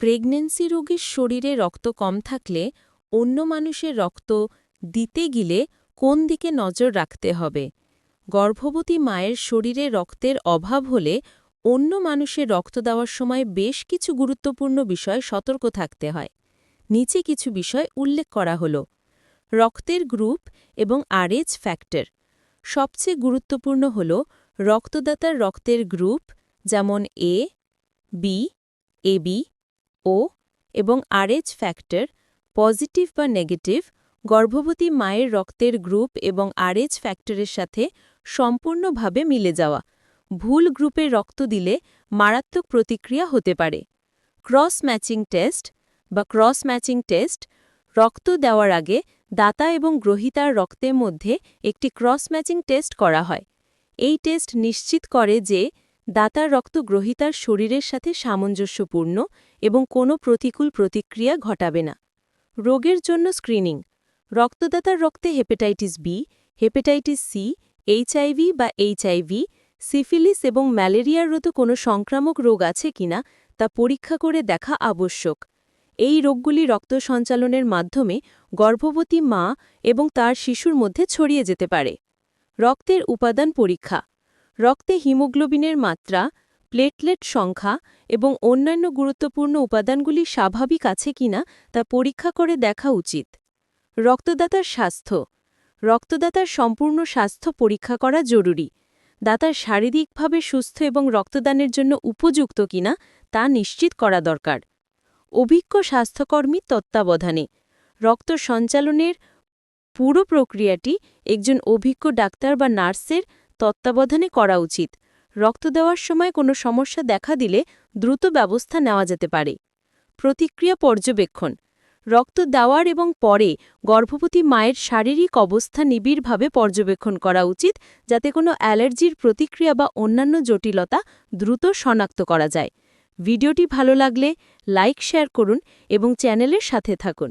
Pregnancy রোগীর শরীরে রক্ত কম থাকলে অন্য মানুষের রক্ত দিতে গেলে কোন দিকে নজর রাখতে হবে? গর্ভবতী মায়ের শরীরে রক্তের অভাব হলে অন্য মানুষের রক্ত দেওয়ার সময় বেশ কিছু গুরুত্বপূর্ণ বিষয় সতর্ক থাকতে হয়। নিচে কিছু বিষয় উল্লেখ করা হল। রক্তের গ্রুপ এবং আরএচ ফ্যাক্টর। সবচেয়ে গুরুত্বপূর্ণ হল রক্তদাতার রক্তের গ্রুপ, যেমন এ, বি এবি ও এবং আরএচ ফ্যাক্টর পজিটিভ বা নেগেটিভ গর্ভবতী মায়ের রক্তের গ্রুপ এবং আরএচ ফ্যাক্টরের সাথে সম্পূর্ণভাবে মিলে যাওয়া। ভুল গ্রুপে রক্ত দিলে মারাত্মক প্রতিক্রিয়া হতে পারে। ক্রস ম্যাচিং টেস্ট বা ক্রস ম্যাচিং টেস্ট রক্ত দেওয়ার আগে দাতা এবং গ্রহিতার রক্তের মধ্যে একটি ক্রস ম্যাচিং টেস্ট করা হয়। এই টেস্ট নিশ্চিত করে যে দাতার রক্ত গ্রহিতার শরীরের সাথে সামঞ্জস্যপূর্ণ এবং কোনো প্রতিকূল প্রতিক্রিয়া ঘটাবে না। রোগের জন্য স্ক্রিনিং। রক্তদাতার রক্তে hepatitis B, hepatitis C HIV বা এইচআইভি সিফিলিস এবং ম্যালেরিয়ার মতো কোনো সংক্রামক রোগ আছে কিনা তা পরীক্ষা করে দেখা আবশ্যক। এই রোগগুলি রক্ত সঞ্চালনের মাধ্যমে গর্ভবতী মা এবং তার শিশুর মধ্যে ছড়িয়ে যেতে পারে। রক্তের উপাদান পরীক্ষা। রক্তে হিমোগ্লোবিনের মাত্রা, প্লেটলেট সংখ্যা এবং অন্যান্য গুরুত্বপূর্ণ উপাদানগুলি স্বাভাবিক আছে কিনা তা পরীক্ষা করে দেখা উচিত। রক্তদাতার স্বাস্থ্য। রক্তদাতার সম্পূর্ণ স্বাস্থ্য পরীক্ষা করা জরুরি। দাতার শারীরিকভাবে সুস্থ এবং রক্তদানের জন্য উপযুক্ত কিনা তা নিশ্চিত করা দরকার। অভিজ্ঞ স্বাস্থ্যকর্মী তত্ত্বাবধানে। রক্ত সঞ্চালনের পুরো প্রক্রিয়াটি একজন অভিজ্ঞ ডাক্তার বা নার্সের তত্ত্বাবধানে করা উচিত। রক্ত দেওয়ার সময় কোনো সমস্যা দেখা দিলে দ্রুত ব্যবস্থা নেওয়া যেতে পারে। প্রতিক্রিয়া পর্যবেক্ষণ। রক্ত দেওয়ার এবং পরে গর্ভবতী মায়ের শারীরিক অবস্থা নিবিড়ভাবে পর্যবেক্ষণ করা উচিত, যাতে কোনো অ্যালার্জির প্রতিক্রিয়া বা অন্যান্য জটিলতা দ্রুত শনাক্ত করা যায়। ভিডিওটি ভালো লাগলে লাইক, শেয়ার করুন এবং চ্যানেলের সাথে থাকুন।